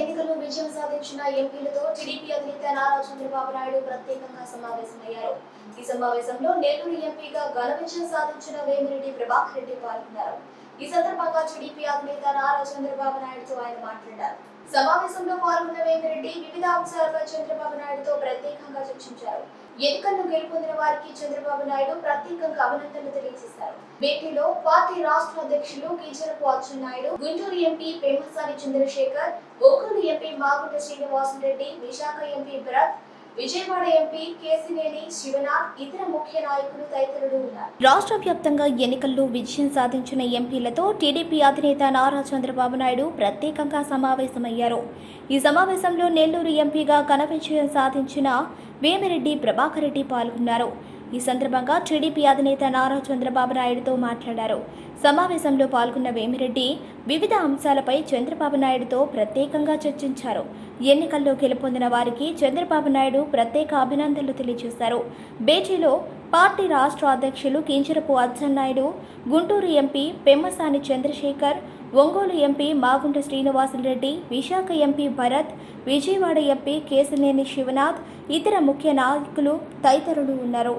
ఎన్నికల్లో విజయం సాధించిన ఎంపీలతో టీడీపీ అధినేత నారా చంద్రబాబు నాయుడు ప్రత్యేకంగా సమావేశమయ్యారు. ఈ సమావేశంలో నెల్లూరు ఎంపీగా ఘన విజయం సాధించిన వేమిరెడ్డి ప్రభాకర్ రెడ్డి పాల్గొన్నారు. ఈ సందర్భంగా టీడీపీ అధినేత నారా చంద్రబాబు నాయుడుతో ఆయన మాట్లాడారు. సమావేశంలో పాల్గొన్న వేమిరెడ్డి వివిధ అంశాలపై చంద్రబాబు నాయుడుతో ప్రత్యేకంగా సూచించారు. ఎన్నికల్లో గెలుపొందిన వారికి చంద్రబాబు నాయుడు ప్రత్యేకంగా అభినందనలు తెలియజేశారు. భేటీలో పార్టీ రాష్ట్ర అధ్యక్షులు Kinjarapu Atchannaidu Guntur MP Pemmasani Chandrasekhar ఓకూరు MP Magunta Srinivasa Reddy Visakha MP Bharat Vijayawada MP Kesineni Sivanath ఇతర ముఖ్య నాయకులు తదితరులు ఉన్నారు. రాష్ట్ర వ్యాప్తంగా ఎన్నికల్లో విజయం సాధించిన ఎంపీలతో టీడీపీ అధినేత నారా చంద్రబాబు నాయుడు ప్రత్యేకంగా సమావేశమయ్యారు. ఈ సమావేశంలో నెల్లూరు ఎంపీగా ఘన విజయం సాధించిన వేమిరెడ్డి ప్రభాకర్ రెడ్డి పాల్గొన్నారు. ఈ సందర్భంగా టీడీపీ అధినేత నారా చంద్రబాబు నాయుడుతో మాట్లాడారు. సమావేశంలో పాల్గొన్న వేమిరెడ్డి వివిధ అంశాలపై చంద్రబాబు నాయుడుతో ప్రత్యేకంగా చర్చించారు. ఎన్నికల్లో గెలుపొందిన వారికి చంద్రబాబు నాయుడు ప్రత్యేక అభినందనలు తెలియజేశారు. బేచీలో పార్టీ రాష్ట్ర అధ్యక్షులు Kinjarapu Atchannaidu Guntur MP Pemmasani Chandrasekhar Ongole MP Magunta Srinivasa Reddy Visakha MP Bharat Vijayawada MP Kesineni Sivanath ఇతర ముఖ్య నాయకులు తదితరులు ఉన్నారు.